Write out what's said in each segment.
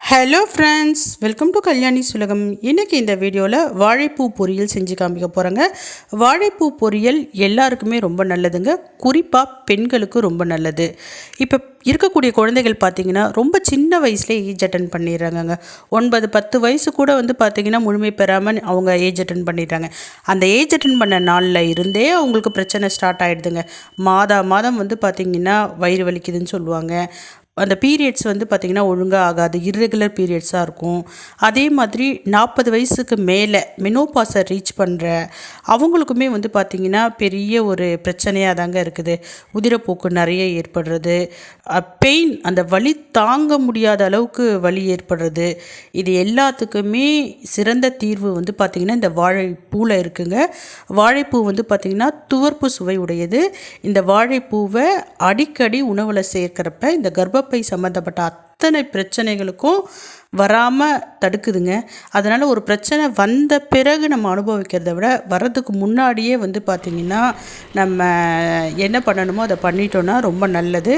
Hello friends welcome to Kalyani சுலகம் இன்றைக்கி இந்த வீடியோவில் வாழைப்பூ பொரியல் செஞ்சு காமிக்க போகிறேங்க வாழைப்பூ பொரியல் எல்லாருக்குமே ரொம்ப நல்லதுங்க. குறிப்பாக பெண்களுக்கு ரொம்ப நல்லது. இப்போ இருக்கக்கூடிய குழந்தைகள் பார்த்திங்கன்னா ரொம்ப சின்ன வயசுலேயே ஏஜ் அட்டன் பண்ணிடுறாங்கங்க. ஒன்பது பத்து வயசு கூட வந்து பார்த்திங்கன்னா முழுமை பெறாமல் அவங்க ஏஜ் அட்டன் பண்ணிடுறாங்க. அந்த ஏஜ் அட்டன் பண்ண நாளில் இருந்தே அவங்களுக்கு பிரச்சனை ஸ்டார்ட் ஆகிடுதுங்க மாதா மாதம் வந்து பார்த்திங்கன்னா வயிறு வலிக்குதுன்னு சொல்லுவாங்க. அந்த பீரியட்ஸ் வந்து பார்த்திங்கன்னா ஒழுங்காக ஆகாது இர்ரெகுலர் பீரியட்ஸாக இருக்கும். அதே மாதிரி நாற்பது வயசுக்கு மேலே மெனோபாஸை ரீச் பண்ணுற அவங்களுக்குமே வந்து பார்த்திங்கன்னா பெரிய ஒரு பிரச்சனையாக தாங்க இருக்குது. உதிரப்போக்கு நிறைய ஏற்படுறது. பெயின் அந்த வலி தாங்க முடியாத அளவுக்கு வலி ஏற்படுறது. இது எல்லாத்துக்குமே சிறந்த தீர்வு வந்து பார்த்திங்கன்னா இந்த வாழைப்பூவில் இருக்குங்க. வாழைப்பூ வந்து பார்த்திங்கன்னா துவர்ப்பு சுவை உடையது. இந்த வாழைப்பூவை அடிக்கடி உணவில் சேர்க்கிறப்ப இந்த கர்ப்பப்பை சம்மந்தப்பட்ட அத்தனை பிரச்சனைகளுக்கும் வராமல் தடுக்குதுங்க. அதனால் ஒரு பிரச்சனை வந்த பிறகு நம்ம அனுபவிக்கிறத விட வர்றதுக்கு முன்னாடியே வந்து பார்த்திங்கன்னா நம்ம என்ன பண்ணணுமோ அதை பண்ணிட்டோன்னா ரொம்ப நல்லது.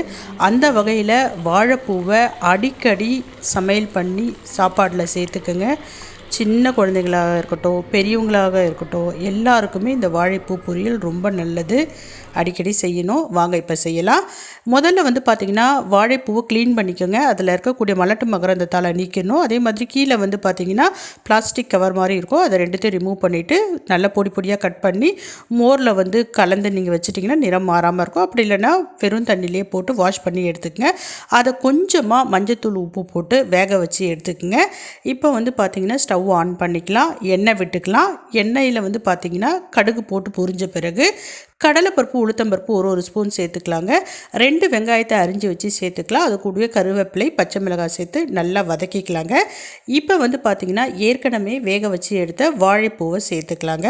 அந்த வகையில் வாழைப்பூவை அடிக்கடி சமையல் பண்ணி சாப்பாடில் சேர்த்துக்குங்க. சின்ன குழந்தைங்களாக இருக்கட்டும் பெரியவங்களாக இருக்கட்டும் எல்லாருக்குமே இந்த வாழைப்பூ பொரியல் ரொம்ப நல்லது. அடிக்கடி செய்யணும். வாங்க இப்போ செய்யலாம். முதல்ல வந்து பார்த்திங்கன்னா வாழைப்பூவை க்ளீன் பண்ணிக்கோங்க. அதில் இருக்கக்கூடிய மலட்டு மகரந்தத்தால் நீக்கணும் அதே மாதிரி கீழே வந்து பார்த்திங்கன்னா பிளாஸ்டிக் கவர் மாதிரி இருக்கும். அதை ரெண்டுத்தையும் ரிமூவ் பண்ணிவிட்டு நல்லா பொடி பொடியாக கட் பண்ணி மோரில் வந்து கலந்து நீங்கள் வச்சுட்டிங்கன்னா நிறம் மாறாமல் இருக்கும். அப்படி இல்லைன்னா வெறும் தண்ணியிலே போட்டு வாஷ் பண்ணி எடுத்துக்கங்க. அதை கொஞ்சமாக மஞ்சத்தூள் உப்பு போட்டு வேக வச்சு எடுத்துக்கோங்க. இப்போ வந்து பார்த்திங்கன்னா ஸ்டவ் ஸ்டவ் ஆன் பண்ணிக்கலாம். எண்ணெய் விட்டுக்கலாம். எண்ணெயில் வந்து பார்த்திங்கன்னா கடுகு போட்டு பொரிஞ்ச பிறகு கடலைப்பருப்பு உளுத்தம்பருப்பு ஒரு ஒரு ஸ்பூன் சேர்த்துக்கலாங்க. ரெண்டு வெங்காயத்தை அரிஞ்சு வச்சு சேர்த்துக்கலாம். அது கூடவே கருவேப்பிலை பச்சை மிளகாய் சேர்த்து நல்லா வதக்கிக்கலாங்க. இப்போ வந்து பார்த்திங்கன்னா ஏற்கனவே வேக வச்சு எடுத்த வாழைப்பூவை சேர்த்துக்கலாங்க.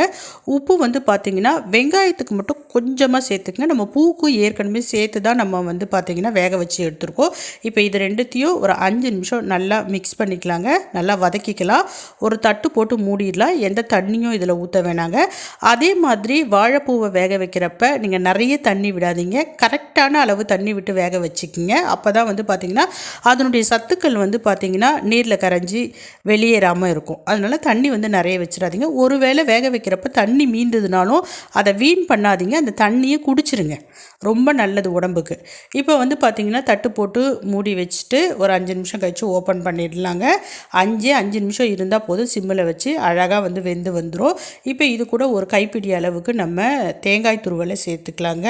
உப்பு வந்து பார்த்திங்கன்னா வெங்காயத்துக்கு மட்டும் கொஞ்சமாக சேர்த்துக்குங்க. நம்ம பூக்கும் ஏற்கனவே சேர்த்து தான் நம்ம வந்து பார்த்திங்கன்னா வேக வச்சு எடுத்துருக்கோம். இப்போ இது ரெண்டுத்தையும் ஒரு அஞ்சு நிமிஷம் நல்லா மிக்ஸ் பண்ணிக்கலாங்க. நல்லா வதக்கிக்கலாம். ஒரு தட்டு போட்டு மூடிடலாம். எந்த தண்ணியும் இதில் ஊற்ற வேணாங்க. அதே மாதிரி வாழைப்பூவை வேக வைக்கிறப்ப நீங்கள் நிறைய தண்ணி விடாதீங்க. கரெக்டான அளவு தண்ணி விட்டு வேக வச்சுக்கிங்க. அப்போ தான் வந்து பார்த்திங்கன்னா அதனுடைய சத்துக்கள் வந்து பார்த்திங்கன்னா நீரில் கரைஞ்சி வெளியேறாமல் இருக்கும். அதனால் தண்ணி வந்து நிறைய வச்சிடாதீங்க. ஒரு வேளை வேக வைக்கிறப்ப தண்ணி மீந்ததுனாலும் அதை வீண் பண்ணாதீங்க. அந்த தண்ணியை குடிச்சிருங்க. ரொம்ப நல்லது உடம்புக்கு. இப்போ வந்து பார்த்திங்கன்னா தட்டு போட்டு மூடி வச்சுட்டு ஒரு அஞ்சு நிமிஷம் கழித்து ஓப்பன் பண்ணிடலாங்க. அஞ்சு அஞ்சு நிமிஷம் இருந்தால் போதும் சிம்மில் வச்சு அழகாக வந்து வெந்து வந்துடும் இப்போ இது கூட ஒரு கைப்பிடி அளவுக்கு நம்ம தேங்காய் துருவலை சேர்த்துக்கலாங்க.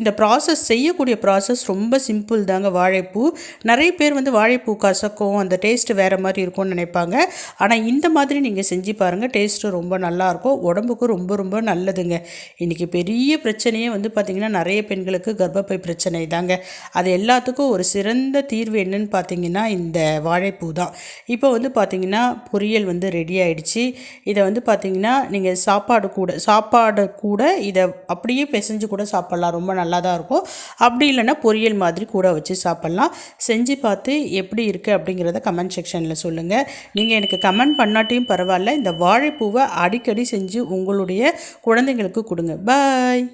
இந்த ப்ராசஸ் செய்யக்கூடிய ப்ராசஸ் ரொம்ப சிம்பிள் தாங்க. வாழைப்பூ நிறைய பேர் வந்து வாழைப்பூ கசக்கும் அந்த டேஸ்ட்டு வேறு மாதிரி இருக்கும்னு நினைப்பாங்க. ஆனால் இந்த மாதிரி நீங்கள் செஞ்சு பாருங்கள் டேஸ்ட்டு ரொம்ப நல்லாயிருக்கும் உடம்புக்கும் ரொம்ப ரொம்ப நல்லதுங்க. இன்றைக்கி பெரிய பிரச்சனையே வந்து பார்த்திங்கன்னா நிறைய பெண்களுக்கு கர்ப்பப்பை பிரச்சனை தாங்க. அது எல்லாத்துக்கும் ஒரு சிறந்த தீர்வு என்னன்னு பார்த்தீங்கன்னா இந்த வாழைப்பூ தான். இப்போ வந்து பார்த்திங்கன்னா பொரியல் வந்து ரெடி ஆகிடுச்சு இதை வந்து பார்த்திங்கன்னா நீங்கள் சாப்பாடு கூட சாப்பாடு கூட இதை அப்படியே பிசைஞ்சு கூட சாப்பிட்லாம். ரொம்ப நல்லா தான் இருக்கும். அப்படி இல்லைன்னா பொரியல் மாதிரி கூட வச்சு சாப்பிட்லாம். செஞ்சு பார்த்து எப்படி இருக்குது அப்படிங்கிறத கமெண்ட் செக்ஷனில் சொல்லுங்கள் நீங்கள் எனக்கு கமெண்ட் பண்ணாட்டியும் பரவாயில்ல. இந்த வாழைப்பூவை அடிக்கடி செஞ்சு உங்களுடைய குழந்தைங்களுக்கு கொடுங்க. பாய்